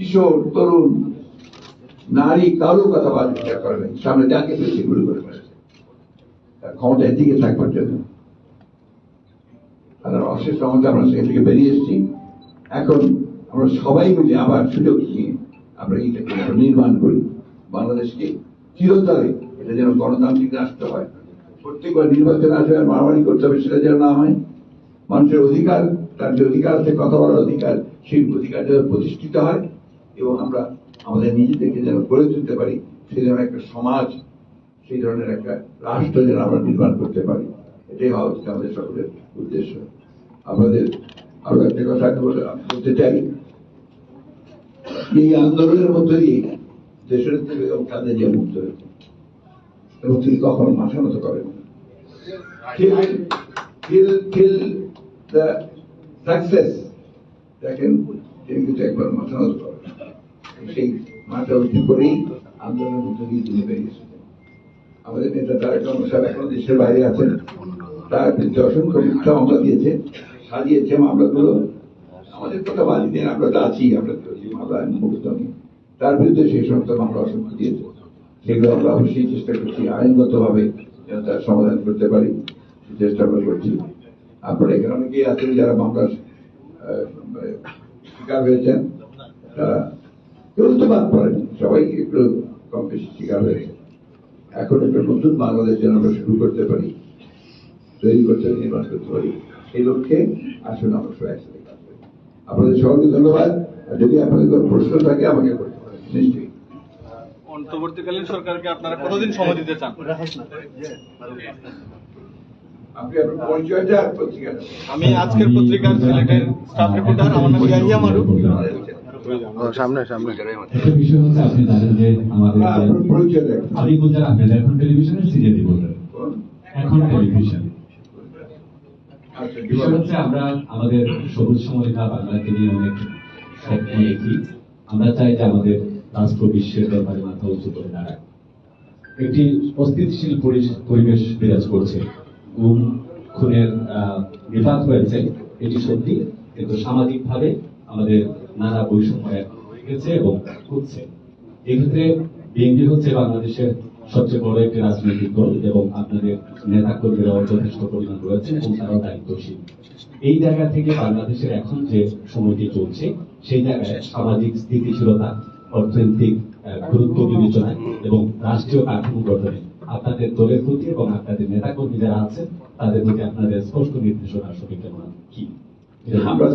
কিশোর, তরুণ, নারী কারও কথা বাদ বিচার করে সামনে যাকে পেয়েছে গুলি করে ফেলেছে। তার ক্ষমতা এদিকে থাকবার জন্য আর অশেষ ক্ষমতা আমরা সেখান থেকে বেরিয়ে এসেছি। এখন আমরা সবাই মিলে আবার সুযোগ নিয়ে আমরা এইটাকে আরও নির্মাণ করি। বাংলাদেশকে চিরতরে এটা যেন গণতান্ত্রিক রাষ্ট্র হয়। প্রত্যেকবার নির্বাচন আসবে আর মারামারি করতে হবে সেটা যেন না হয়। মানুষের অধিকার, তার যে অধিকার আছে, কথা বলার অধিকার, সেই অধিকার যেন প্রতিষ্ঠিত হয়। এবং আমরা আমাদের নিজেদেরকে যেন গড়ে তুলতে পারি, সেই ধরনের একটা সমাজ, সেই ধরনের একটা রাষ্ট্র যেন আমরা নির্মাণ করতে পারি। এটাই হওয়া উচিত আমাদের সকলের উদ্দেশ্য। আমাদের আরও একটা কথা বলে- বলতে চাই। এই আন্দোলনের মধ্য দিয়ে দেশের থেকে কাঁদে যে মুক্ত হয়েছে এবং তিনি কখনো মাথা মতো করেন success, দেখেন, তিনি কিন্তু একবার মাথা করেন। সেই মাথা উঁচু করেই আন্দোলনের মধ্য দিয়ে তিনি বেরিয়েছেন আমাদের নেতা তারেক রহমান সাহেব এখনও দেশের বাইরে আছেন। তার বিরুদ্ধে অসংখ্য মিথ্যা মামলা দিয়েছে, সাজিয়েছে মামলাগুলো। আমাদের কথা বাদি দিন আমরা তো আছি, আমরা তো মামলা মুক্ত তার বিরুদ্ধে সেই সমস্ত মামলা অসংখ্য দিয়েছে। সেগুলো আমরা অবশ্যই চেষ্টা করছি আইনগত ভাবে যেন তার সমাধান করতে পারি চেষ্টা আমরা করছি। আপনারা এখানে অনেকেই আছেন যারা মামলার শিকার হয়েছেন। তারা কেউ তো বাদ পড়েনি সবাই একটু কম বেশি শিকার এখন একটা নতুন বাংলাদেশ যেন আমরা শুরু করতে পারি তৈরি করতে নির্মাণ করতে পারি সেই লক্ষ্যে আসুন আমরা সবাই একসাথে কাজ করি। আপনাদের সকলকে ধন্যবাদ। আর যদি আপনাদের কোনো প্রশ্ন থাকে আমাকে করতে পারেন। নিশ্চয়ই। অন্তর্বর্তীকালীন সরকারকে আপনারা কতদিন সময় দিতে চান? আমি আজকের পত্রিকার সিলেটের স্টাফ রিপোর্টার আমার নাম ইয়াহিয়া মারুফ। সামনে সামনে। একটা বিষয় হচ্ছে আপনি জানেন যে আমাদের যে আপনার পরিচয়টা একটু। আমি বলছেন আপনাদের এখন টেলিভিশনের সিরিয়াল রিপোর্টার এখন টেলিভিশন। আচ্ছা, বিষয় হচ্ছে আমরা আমাদের সবুজ সমরিকা বাংলাকে নিয়ে অনেক স্বপ্ন দেখি আমরা চাই যে আমাদের রাষ্ট্র বিশ্বের ব্যাপারে মাথা উঁচু করে দাঁড়ায় একটি অস্থিতিশীল পরি- পরিবেশ বিরাজ করছে। গুম খুনের আহ, হয়েছে। এটি সত্যি কিন্তু সামাজিকভাবে আমাদের নানা বৈষম্য হয়ে গেছে এবং হচ্ছে এক্ষেত্রে বিএনপি হচ্ছে বাংলাদেশের সবচেয়ে বড় একটি রাজনৈতিক দল এবং আপনাদের নেতা কর্মীরাও যথেষ্ট পরিমাণ রয়েছে এবং তারাও দায়িত্বশীল। এই জায়গা থেকে বাংলাদেশের এখন যে সময়টি চলছে, সেই জায়গায় সামাজিক স্থিতিশীলতা, অর্থনৈতিক গুরুত্ব বিবেচনায় এবং রাষ্ট্রীয় কাঠামো গঠনে আপনাদের দলের প্রতি এবং আপনাদের নেতা কর্মী যারা আছেন, তাদের প্রতি আপনাদের স্পষ্ট নির্দেশনা কেমন? কি? আমরা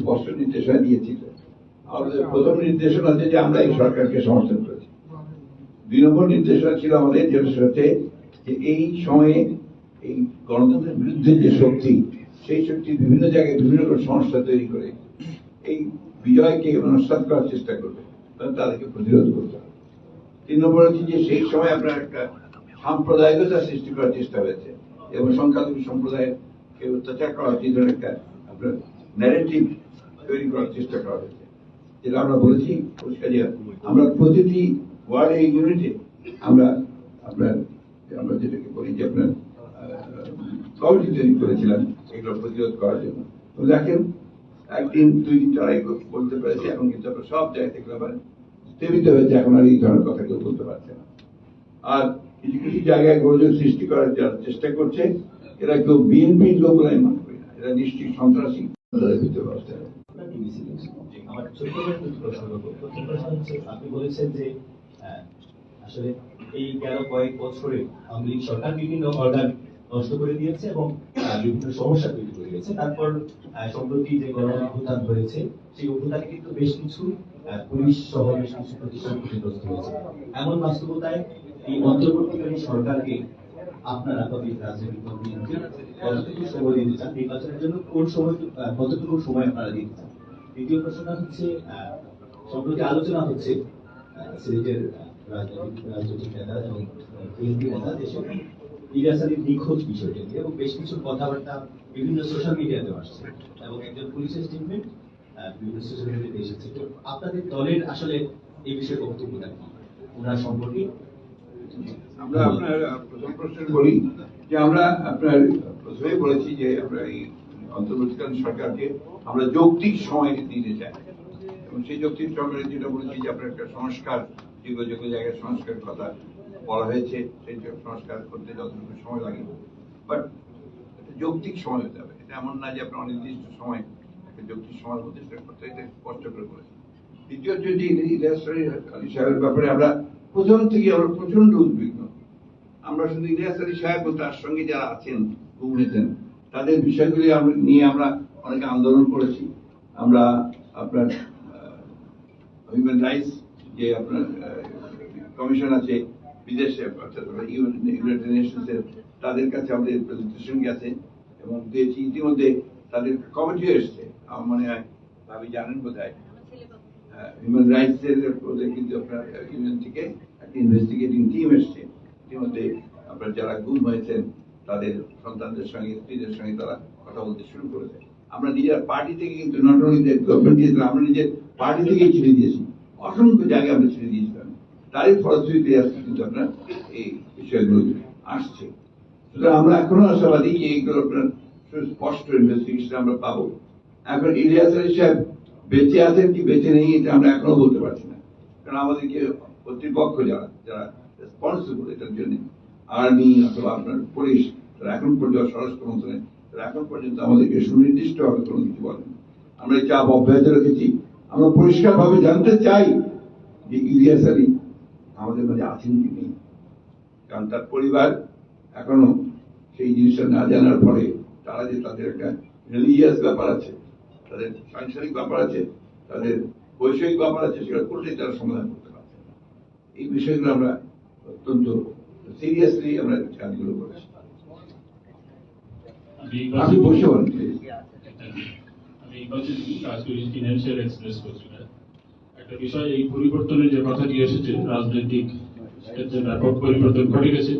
স্পষ্ট নির্দেশনা দিয়েছি। আমাদের প্রথম নির্দেশনা যে আমরা এই সরকারকে সমর্থন করেছি। দুই নম্বর নির্দেশনা ছিল আমাদের যেটা হচ্ছে যে এই সময়ে এই গণতন্ত্রের বিরুদ্ধে যে শক্তি, সেই শক্তি বিভিন্ন জায়গায় বিভিন্ন রকম সংস্থা তৈরি করে এই বিজয়কে নস্বাত করার চেষ্টা করবে তাদেরকে প্রতিরোধ করতে হবে। তিন নম্বর হচ্ছে যে সেই সময় আপনার একটা সাম্প্রদায়িকতা সৃষ্টি করার চেষ্টা হয়েছে এবং সংখ্যালঘু সম্প্রদায়ের অত্যাচার করা হচ্ছে একটা আপনার ন্যারেটিভ তৈরি করার চেষ্টা করা হয়েছে। যেটা আমরা বলেছি পরিষ্কার আমরা প্রতিটি ওয়ার্ডে ইউনিটে আমরা আপনার আমরা যেটাকে বলি যে আপনার কমিটি তৈরি করেছিলাম এগুলো প্রতিরোধ করার জন্য। তো দেখেন একদিন দুই দিন চড়াই বলতে পেরেছি এখন কিন্তু আমরা সব জায়গা থেকে আবার স্থিমিত হয়েছে এখন আর এই ধরনের কথা কেউ বলতে পারছে না। আর কিছু কিছু জায়গায় গোলযোগ সৃষ্টি করার যারা চেষ্টা করছে এরা কেউ বিএনপির লোক বলে আমি মনে করি না। এরা নিশ্চয়ই সন্ত্রাসী। ভিতরে ব্যবস্থা। আমার দুটি প্রশ্ন করব। প্রশ্ন হচ্ছে, আপনি বলেছেন যে আসলে এই গেল কয়েক বছরে আওয়ামী লীগ সরকার বিভিন্ন অর্ডার নষ্ট করে দিয়েছে এবং বিভিন্ন সমস্যা তৈরি করে দিয়েছে। তারপর সম্প্রতি যে গণ অভ্যুত্থান হয়েছে, সেই অভ্যুত্থানে কিন্তু বেশ কিছু পুলিশ সহ বেশ কিছু প্রতিষ্ঠান ক্ষতিগ্রস্ত হয়েছে। এমন বাস্তবতায় এই অন্তর্বর্তীকালীন সরকারকে আপনারা কবি রাজনৈতিক সময় দিতে চান নির্বাচনের জন্য কোন সময় কতটুকু সময় আপনারা দিতে চান? দ্বিতীয় প্রশ্নটা হচ্ছে সম্প্রতি আলোচনা হচ্ছে সিলেটের রাজনৈতিক রাজনৈতিক নেতা এবং বিএনপি নেতা ইলিয়াস নিখোঁজ বিষয়টা নিয়ে এবং বেশ কিছু কথাবার্তা বিভিন্ন সোশ্যাল মিডিয়াতে আসছে এবং একজন পুলিশের স্টেটমেন্ট বিভিন্ন সোশ্যাল মিডিয়াতে এসেছে। তো আপনাদের দলের আসলে এই বিষয়ে বক্তব্যটা কি? ওনার সম্পর্কে? আমরা আপনার প্রথম প্রশ্ন বলি যে আমরা আপনার, প্রথমেই বলেছি যে আমরা এই অন্তর্বর্তীকালীন সরকারকে আমরা যৌক্তিক সময় দিতে চাই। এবং সেই যৌক্তিক চক্রে যেটা বলেছি যে আপনার একটা সংস্কার যোগ্য যোগ্য জায়গায় সংস্কারের কথা বলা হয়েছে, সেই সংস্কার করতে যতটুকু সময় লাগে। বাট একটা যৌক্তিক সময় হতে হবে। এটা এমন না যে আপনার অনির্দিষ্ট সময়, একটা যৌক্তিক সময়ের মধ্যে সেটা করতে এটা কষ্ট করে করেছে দ্বিতীয় যদি ইলিয়াস আলী সাহেবের ব্যাপারে আমরা প্রথম থেকে আমরা প্রচণ্ড উদ্বিগ্ন। আমরা শুধু ইলিয়াস আলী সাহেব ও তার সঙ্গে যারা আছেন ঘুমিয়েছেন তাদের বিষয়গুলি নিয়ে আমরা অনেক আন্দোলন করেছি। আমরা আপনার হিউম্যান রাইটস যে আপনার কমিশন আছে, বিদেশে ইউনাইটেড নেশনসের তাদের কাছে আমাদের প্রেজেন্টেশন গেছে এবং দিয়েছি ইতিমধ্যে তাদের কমিটি এসছে। আমার মনে হয় ভাবি জানেন বোধ হয় হিউম্যান রাইটস এর কিন্তু আপনার ইউনিয়ন থেকে একটা ইনভেস্টিগেটিং টিম এসছে। ইতিমধ্যে আপনার যারা গুম হয়েছেন তাদের সন্তানদের সঙ্গে, স্ত্রীদের সঙ্গে তারা কথা বলতে শুরু করেছে। আমরা নিজের পার্টি থেকে কিন্তু নট অনলি গভর্নমেন্ট দিয়েছিলাম, আমরা নিজের পার্টি থেকেই ছেড়ে দিয়েছি। অসংখ্য জায়গায় আমরা ছেড়ে দিয়েছিলাম। তারই ফলশ্রুতিতে আজকে কিন্তু আপনার এই বিষয়গুলো আসছে। সুতরাং আমরা এখনও আশাবাদী যে এইগুলো আপনার সুস্পষ্ট ইনভেস্টিগেশন আমরা পাবো। এখন ইলিয়াস আলী সাহেব বেঁচে আছেন কি বেঁচে নেই এটা আমরা এখনও বলতে পারছি না। কারণ আমাদেরকে কর্তৃপক্ষ যারা যারা রেসপন্সিবল এটার জন্য আর্মি অথবা আপনার পুলিশ, তারা এখন পর্যন্ত স্বরাষ্ট্র মন্ত্রণালয়, তারা এখন পর্যন্ত আমাদেরকে সুনির্দিষ্ট ভাবে কোনো কিছু বলেন। আমরা চাপ অব্যাহত রেখেছি। আমরা পরিষ্কার ভাবে জানতে চাই যে ইলিয়াস আলী আমাদের মাঝে আছেন কি নেই। কারণ তার পরিবার এখনও সেই জিনিসটা না জানার পরে তারা যে তাদের একটা রিলিজিয়াস ব্যাপার আছে, তাদের সাংসারিক ব্যাপার আছে, তাদের বৈষয়িক ব্যাপার আছে, সেটা করলেই তারা সমাধান করতে পারছে না। এই বিষয়গুলো আমরা অত্যন্ত সিরিয়াসলি আমরা কাজগুলো করেছি আপনি বসে বলেন একটা বিষয় এই পরিবর্তনের যে কথাটি এসেছে রাজনৈতিক ক্ষেত্রে ব্যাপক পরিবর্তন ঘটে গেছে।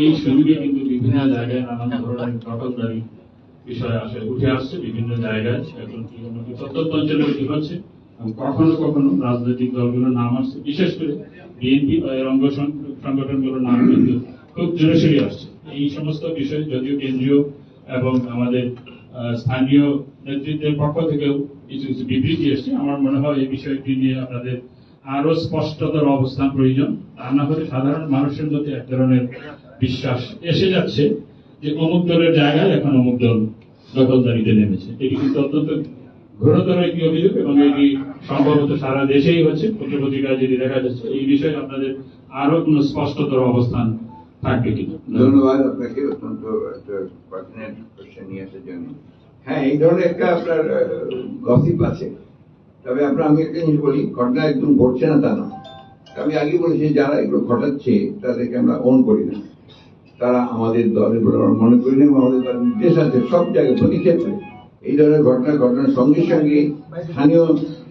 এই সুযোগে কিন্তু বিভিন্ন জায়গায় নানান ধরনের দখলদারি বিষয় আসে উঠে আসছে বিভিন্ন জায়গায়। এখন প্রত্যন্ত অঞ্চলে কখনো কখনো রাজনৈতিক দলগুলোর নাম আসছে বিশেষ করে বিএনপি বা এর অঙ্গ সংগঠনগুলোর নাম কিন্তু খুব জোরে আসছে। এই সমস্ত বিষয় যদিও কেন্দ্রীয় এবং আমাদের স্থানীয় নেতৃত্বের পক্ষ থেকেও কিছু কিছু বিবৃতি এসছে। আমার মনে হয় এই বিষয়টি নিয়ে আপনাদের আরও স্পষ্টতর অবস্থান প্রয়োজন। তা না হলে সাধারণ মানুষের মধ্যে এক ধরনের বিশ্বাস এসে যাচ্ছে যে অমুক দলের জায়গায় এখন অমুক দল দখলদারিতে নেমেছে। এটি কিন্তু অত্যন্ত ঘোরতর একটি অভিযোগ এবং এটি সম্ভবত সারা দেশেই হচ্ছে। পত্রপত্রিকায় যেটি দেখা যাচ্ছে, এই বিষয়ে আপনাদের আরও কোনো স্পষ্টতর অবস্থান থাকবে কিনা ধন্যবাদ, আপনাকে অত্যন্ত নিয়ে আসার জন্য। হ্যাঁ এই ধরনের একটা আপনার গসিপ আছে। তবে আপনার, আমি একটা জিনিস বলি, ঘটনা একদম ঘটছে না তা না। আমি আগে বলেছি, যারা এগুলো ঘটাচ্ছে, তাদেরকে আমরা অন করি না। তারা আমাদের দলের মনে করি না, আমাদের দলের নির্দেশ আছে, সব জায়গায় প্রতি ক্ষেত্রে এই ধরনের ঘটনা, ঘটনার সঙ্গে সঙ্গে স্থানীয়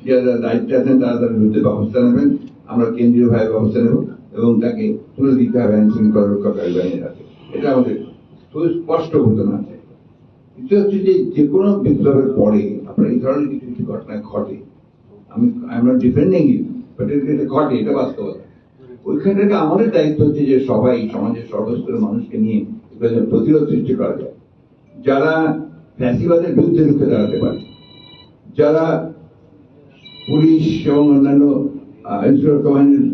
যারা দায়িত্বে আছেন, তারা তাদের বিরুদ্ধে ব্যবস্থা নেবেন। আমরা কেন্দ্রীয় ভাবে ব্যবস্থা নেব। এবং তাকে তুলে দিতে হবে আইন শৃঙ্খলা রক্ষাকারী বাহিনীর হাতে। এটা আমাদের সুস্পষ্ট ঘটনা আছে। দ্বিতীয় হচ্ছে যে যে কোনো বিপ্লবের পরে আপনার এই ধরনের কিছু কিছু ঘটনা ঘটে, আমি I am not defending it but এটা ঘটে, এটা বাস্তবতা। ওইখান আমাদের দায়িত্ব হচ্ছে যে সবাই, সমাজের সর্বস্তরের মানুষকে নিয়ে প্রতিরোধ সৃষ্টি করা যায়। যারা ফ্যাসিবাদের বিরুদ্ধে রুখে দাঁড়াতে পারে, যারা পুলিশ এবং অন্যান্য ইন্সুরেন্স বাহিনীর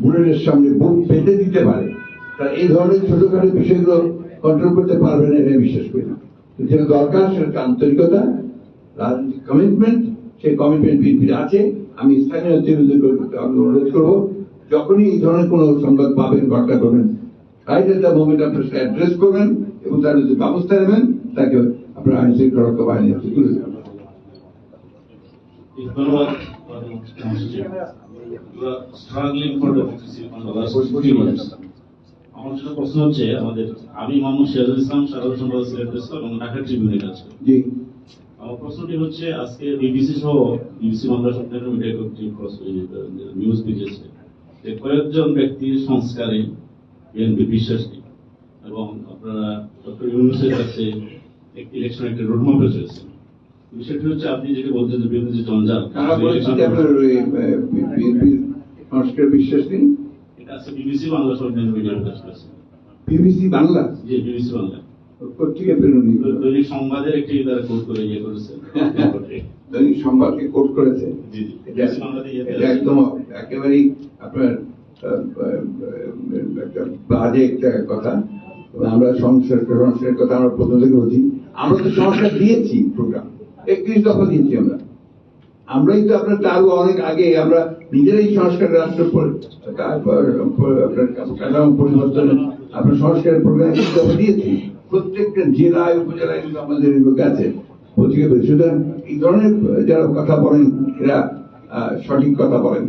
বুলেটের সামনে বুক পেতে দিতে পারে তারা এই ধরনের ছোটখাটো বিষয়গুলো কন্ট্রোল করতে পারবে না এটা বিশ্বাস করি না। যেটা দরকার সেটা আন্তরিকতা, রাজনৈতিক কমিটমেন্ট সেই কমিটমেন্ট বিএনপির আছে, আমি স্থানীয় নেতৃবৃন্দকে অনুরোধ করব, যখনই এই ধরনের কোনো সংবাদ পাবেন ঘটনা করবেন রাইট এট দ্য মোমেন্ট আপনার সেটা অ্যাড্রেস করবেন এবং তার যদি ব্যবস্থা নেবেন, তাকে আপনার আইন শৃঙ্খলা রক্ষা বাহিনী তুলে ধন্যবাদ। Struggling for democracy on the last 40 years আমার যেটা প্রশ্ন হচ্ছে আমাদের আমি মোহাম্মদ সিরাজুল ইসলাম সাধারণ সম্পাদক সিলেট এবং ঢাকা ট্রিবিউনের কাছে জি। আমার প্রশ্নটি হচ্ছে আজকে বিবিসি সহ বিবিসি বাংলা সরকারের মিডিয়া কমিটি নিউজ দিয়েছে যে কয়েকজন ব্যক্তির সংস্কারে বিএনপি বিশ্বাস এবং আপনারা ডক্টর ইউনুসের কাছে একটি ইলেকশন একটা রোডম্যাপ রয়েছে বিষয়টি হচ্ছে আপনি যেটা বলছেন যে বিরোধী জঞ্জাল তারা বলেছে যে আপনার ওই বিএনপির সংস্কার বিশ্বাস নেই। এটা আছে বিবিসি বাংলা সরকারের মিডিয়ার কাছে আছে বিবিসি বাংলা? যে বিবিসি বাংলা। কোথেকে পেরুনি দৈনিক সংবাদের একটি তারা কোট করে ইয়ে করেছে। দৈনিক সংবাদকে কোট করেছে? জি জি। এটা সংবাদে ইয়েতে এটা একদম একেবারেই আপনার আহ, আহ, একটা বাজে একটা কথা। আমরা সংস্কার সংস্কারের কথা আমরা প্রথম থেকে বলছি আমরা তো সংস্কার দিয়েছি প্রোগ্রাম। একত্রিশ দফা দিয়েছি আমরা। আমরাই তো আপনার তারও অনেক আগে, আমরা নিজেরাই সংস্কার রাষ্ট্র পরিবর্তন আপনার সংস্কারের প্রোগ্রাম দিয়েছি। প্রত্যেকটা জেলায়, উপজেলায় কিন্তু আমাদের এগুলো গেছে, পত্রিকা সুতরাং এই ধরনের যারা কথা বলেন, এরা সঠিক কথা বলেন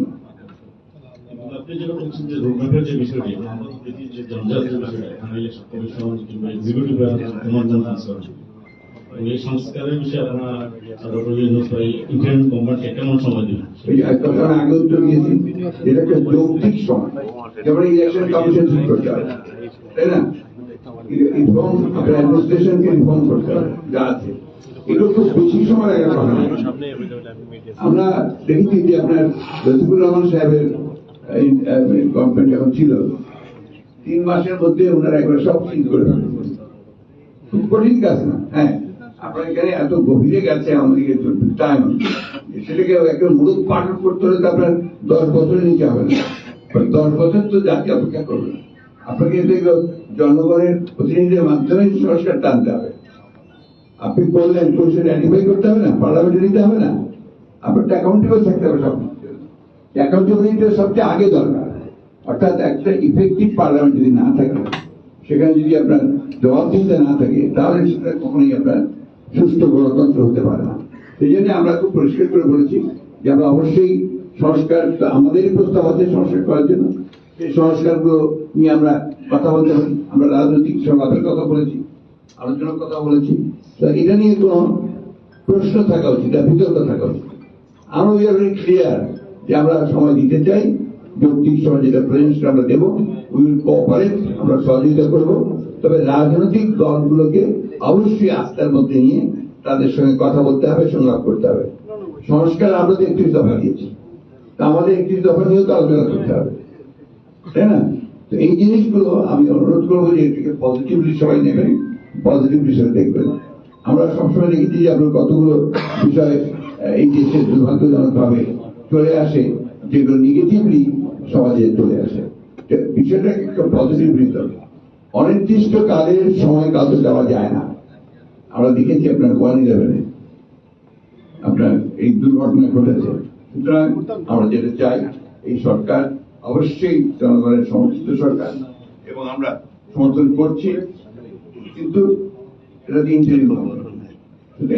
আপনি যেটা বলছেন যে যে বিষয়টি আমাদের দেখি যে বিষয়টা, এখানে যেমন আমরা দেখেছি যে আপনার লতিফুর রহমান সাহেবের গভর্নমেন্ট যখন ছিল। তিন মাসের মধ্যে ওনারা একবার সব ঠিক করে। খুব কঠিন কাজ না হ্যাঁ। আপনার এখানে এত গভীরে গেছে আমাদেরকে টাইম। সেটাকে একটা মূলত পাঠন করতে হলে তো আপনার দশ বছরের নিচে হবে না। দশ বছর তো জাতি অপেক্ষা করবে না। আপনাকে এগুলো জনগণের প্রতিনিধিদের মাধ্যমে সংস্কার টানতে হবে। আপনি করলেন পরিষদ অ্যানিফাই করতে হবে না পার্লামেন্টে নিতে হবে না। আপনার অ্যাকাউন্টেবল থাকতে হবে সব অ্যাকাউন্টেবিলিটিটা সবচেয়ে আগে দরকার। অর্থাৎ একটা ইফেক্টিভ পার্লামেন্ট যদি না থাকে, সেখানে যদি আপনার জবাবদিহিতা না থাকে, তাহলে সেটা কখনোই আপনার সুস্থ গণতন্ত্র হতে পারে না। সেই জন্য আমরা খুব পরিষ্কার করে বলেছি যে আমরা অবশ্যই সংস্কার তো আমাদেরই প্রস্তাব আছে সংস্কার করার জন্য। সেই সংস্কারগুলো নিয়ে আমরা কথা বলতে পারি। আমরা রাজনৈতিক সংলাপের কথা বলেছি, আলোচনার কথা বলেছি। তো এটা নিয়ে কোনো প্রশ্ন থাকা উচিত বিতর্ক থাকা উচিত। আমরা উই আর ক্লিয়ার যে আমরা সময় দিতে চাই যৌক্তিক সময় যেটা আমরা দেবো উইল কোঅপারেট আমরা সহযোগিতা করব। তবে রাজনৈতিক দলগুলোকে অবশ্যই আস্থার মধ্যে নিয়ে তাদের সঙ্গে কথা বলতে হবে, সংলাপ করতে হবে। সংস্কার আমরা তো একত্রিশ দফা দিয়েছি। আমাদের একত্রিশ দফা নিয়েও তো আলোচনা করতে হবে। তাই না? তো এই জিনিসগুলো আমি অনুরোধ করব যে এটাকে পজিটিভলি সবাই নেবেন পজিটিভ বিষয় দেখবেন। আমরা সবসময় দেখেছি যে আপনার কতগুলো বিষয় এই দেশে দুর্ভাগ্যজনক ভাবে চলে আসে, যেগুলো নেগেটিভলি সমাজে চলে আসে। বিষয়টা একটা পজিটিভ নিতে অনির্দিষ্ট কালের সময় কাজে দেওয়া যায় না। আমরা দেখেছি আপনার ওয়ান ইলেভেনে আপনার এই দুর্ঘটনা ঘটেছে। সুতরাং আমরা যেটা চাই, এই সরকার, অবশ্যই জনগণের সমর্থিত সরকার, এবং আমরা সমর্থন করছি। কিন্তু এটা দিন দেরি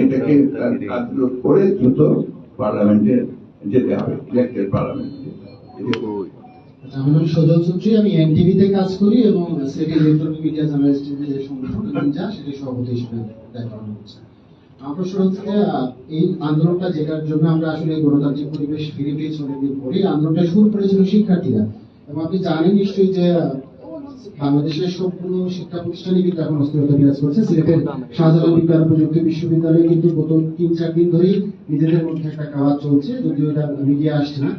এটাকে কাজগুলো করে দ্রুত পার্লামেন্টে যেতে হবে ইলেক্টেড পার্লামেন্টে আমার নাম সজল চৌধুরী আমি এনটিভিতে কাজ করি এবং ইলেকট্রনিক মিডিয়া যে সংগঠন নিনজা সেটি সভাপতি হিসেবে দায়িত্ব এই আন্দোলনটা জন্য আমরা আসলে গণতান্ত্রিক পরিবেশ ফিরে পেয়েছি অনেকদিন পরে আন্দোলনটা শুরু করেছিল শিক্ষার্থীরা। এবং আপনি জানেন নিশ্চয়ই যে বাংলাদেশের সবগুলো শিক্ষা প্রতিষ্ঠানে কিন্তু এখন অস্থিরতা বিরাজ করছে। সিলেটের শাহজালাল বিজ্ঞান প্রযুক্তি বিশ্ববিদ্যালয়ে কিন্তু গত তিন চার দিন ধরেই নিজেদের মধ্যে একটা খাওয়া চলছে, যদিও এটা মিডিয়া আসছে না।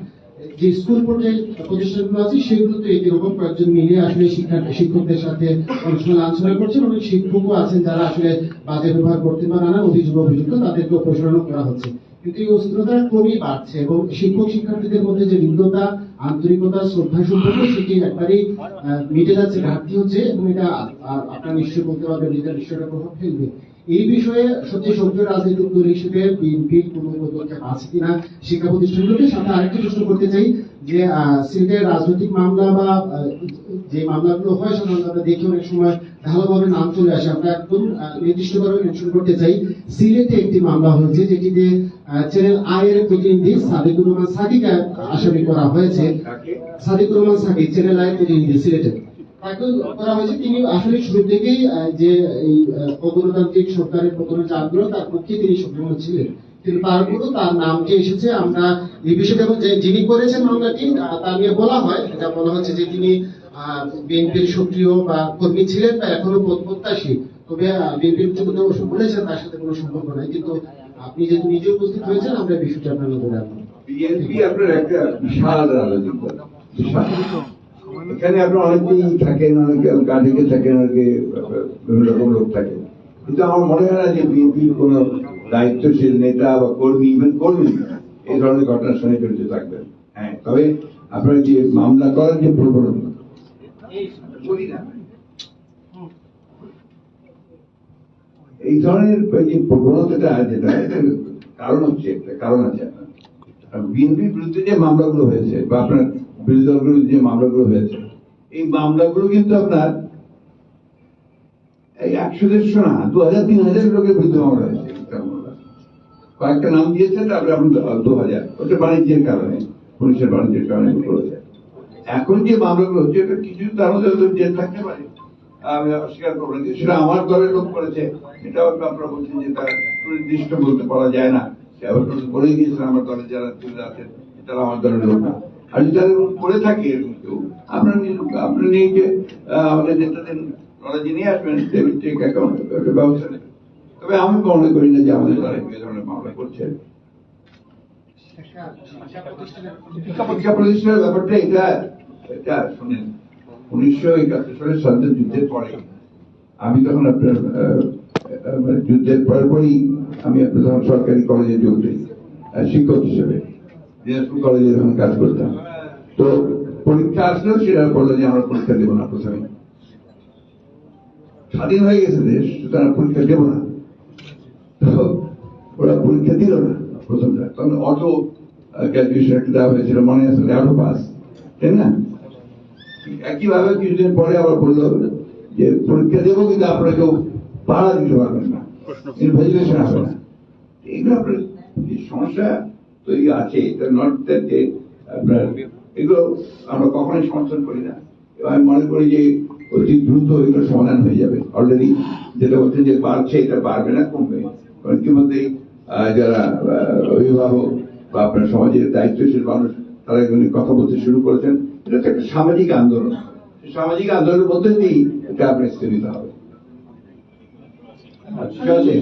যে স্কুল পর্যায়ে প্রতিষ্ঠানগুলো আছে সেগুলো তো এরকম কয়েকজন মিলে আসলে শিক্ষা শিক্ষকদের সাথে আলোচনা করছেন অনেক শিক্ষকও আছেন যারা আসলে বাজে ব্যবহার করতে বা নানা অভিযোগ অভিযুক্ত তাদেরকে অপসারণ করা হচ্ছে। কিন্তু এই ক্রমেই বাড়ছে এবং শিক্ষক শিক্ষার্থীদের মধ্যে যে হৃদ্যতা আন্তরিকতা, শ্রদ্ধা সম্পর্ক, সেটি মিটে যাচ্ছে, ঘাটতি হচ্ছে এবং এটা বলতে পারবেন এটা নিশ্চয়ই প্রভাব ফেলবে। এই বিষয়ে সত্যি সক্রিয় রাজনৈতিক দল হিসেবে বিএনপির কোন পদক্ষেপ আছে কিনা শিক্ষা প্রতিষ্ঠানগুলোতে সাথে আরেকটি প্রশ্ন করতে চাই যে সিলেটের রাজনৈতিক মামলা বা যে মামলাগুলো হয় সাধারণত আমরা দেখি অনেক সময় ঢালাভাবে নাম চলে আসে। আমরা একদম নির্দিষ্টভাবে মেনশন করতে চাই সিলেটে একটি মামলা হয়েছে যেটিতে চ্যানেল আই এর প্রতিনিধি সাদিকুর রহমান সাদিক আসামি করা হয়েছে। সাদিকুর রহমান সাদিক চ্যানেল আই এর প্রতিনিধি সিলেটে। তিনি আসলে শুরু থেকেই যে এই অগণতান্ত্রিক সরকারের পতনের আগ্রহ তার পক্ষে তিনি সক্রিয় ছিলেন কিন্তু তারপরও তার নাম এসেছে, আমরা এই বিষয়টা এবং যিনি করেছেন মামলাটি তা নিয়ে বলা হয় এটা বলা হচ্ছে যে তিনি বিএনপির সক্রিয় বা কর্মী ছিলেন বা এখনও প্রত্যাশী। তবে বিএনপির যোগ্যতা অবশ্য বলেছেন, তার সাথে কোনো সম্পর্ক নাই। কিন্তু আপনি যেহেতু নিজে উপস্থিত হয়েছেন, আমরা বিষয়টা আপনার নজরে রাখব। বিএনপি আপনার একটা বিশাল বিশাল। এখানে আপনার অনেকেই থাকেন, অনেকে কাজে থাকেন, অনেকে বিভিন্ন রকম লোক থাকেন। কিন্তু আমার মনে হয় না যে বিএনপির কোন দায়িত্বশীল নেতা বা কর্মী ইভেন কর্মী, এই ধরনের ঘটনার সঙ্গে জড়িত থাকবেন। হ্যাঁ তবে আপনার যে মামলা করার যে প্রবণতা, এই ধরনের যে প্রবণতাটা যেটা কারণ হচ্ছে একটা, কারণ আছে বিএনপির বিরুদ্ধে যে মামলাগুলো হয়েছে, বা আপনার বিরোধী যে মামলাগুলো হয়েছে, এই মামলাগুলো কিন্তু আপনার এই একশো দেড়শো না দু হাজার তিন হাজার লোকের বিরুদ্ধে মামলা হয়েছে কয়েকটা নাম দিয়েছেন, তারপরে আপনি দু হাজার ওটা বাণিজ্যের কারণে, পুলিশের বাণিজ্যের কারণে এখন যে মামলাগুলো হচ্ছে, এটা কিছু তার মধ্যে জেল থাকতে পারে। আমি অস্বীকার করব না সেটা আমার দলের লোক করেছে এটা হয়তো আপনারা বলছেন যে তার সুনির্দিষ্ট বলতে পারা যায় না। বলে গিয়েছেন, আমার দলে যারা আছেন, তারা আমার দলের লোক না। আর যদি তারা এরকম করে থাকে কেউ আপনার নিজ- আপনার যে আমাদের নেতাদের নলেজে নিয়ে আসবেন চেক অ্যাকাউন্ট ব্যবস্থা নেবেন তবে আমি মনে করি না যে আমাদের দলে এই ধরনের মামলা করছে। শিক্ষা প্রতিষ্ঠানের ব্যাপারটা এটা এটা শুনেন উনিশশো একাত্তর সালের স্বাধীনতা যুদ্ধের পরে। আমি তখন আপনার মানে যুদ্ধের পরে আমি আপনার তখন সরকারি কলেজে যোগ দিই শিক্ষক হিসেবে। দিনাজপুর কলেজে যখন কাজ করতাম। তো পরীক্ষা আসলেও সেটা বলল যে আমরা পরীক্ষা দেবো না প্রথমে স্বাধীন হয়ে গেছে দেশ সুতরাং পরীক্ষা দেবো না। ওরা পরীক্ষা দিল না প্রথমটা তখন অটো গ্র্যাজুয়েশন একটা দেওয়া হয়েছিল মনে আছে অটো পাস তাই না? একইভাবে কিছুদিন পরে আবার বলল যে পরীক্ষা দেবো কিন্তু আপনারা কেউ পাড়া দিতে পারবেন না। ইনভেস্টিগেশন হবে না। এগুলো আপনার সমস্যা? তৈরি আছে এগুলো আমরা কখনোই সমর্থন করি না। এবং আমি মনে করি যে অতি দ্রুত এগুলো সমাধান হয়ে যাবে। অলরেডি যেটা বলছেন যে বাড়ছে, এটা বাড়বে না, কমবে। কারণ ইতিমধ্যেই যারা অভিভাবক বা আপনার সমাজের দায়িত্বশীল মানুষ, তারা এগুলি কথা বলতে শুরু করেছেন। এটা তো একটা সামাজিক আন্দোলন। সামাজিক আন্দোলনের মধ্যে দিয়েই এটা আপনার স্থিরিত হবে। ঠিক আছে?